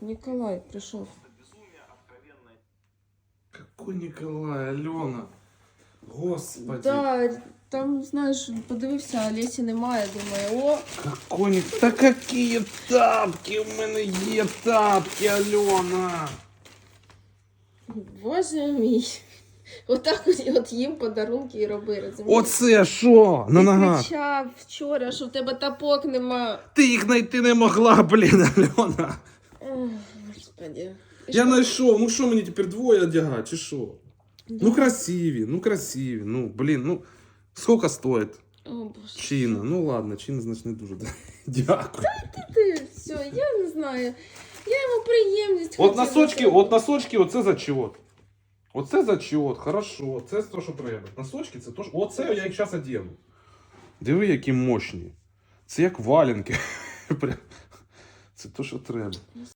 Ніколай прийшов. Какой Николай, Алена? Господи. Да, там, знаєш, подивився, а Лесі немає. Думаю, о, Какой. Та какие тапки? У мене є тапки, Альона. боже мій. Отак от, от їм подарунки і роби, розумієш? Оце що? На ногах. кричав вчора, що в тебе тапок нема. Ти їх знайти не могла, блін, Альона. Господи. Я знайшов. Ну що мені тепер двоє одягати, чи що? Ну красиві, ну красиві. Ну, блін, ну. Сколько стоїть? О, Боже. Чина. Ну ладно, чина, значить, не дуже. Дякую. Ти, все, я не знаю. Я йому приємність От хотіла носочки, зробити. от носочки, оце зачет. Оце зачет, хорошо. Це то, що треба. Носочки, це то, що... Оце я їх зараз одягну. Диви, які мощні. Це як валенки. Прям. Це то, що треба.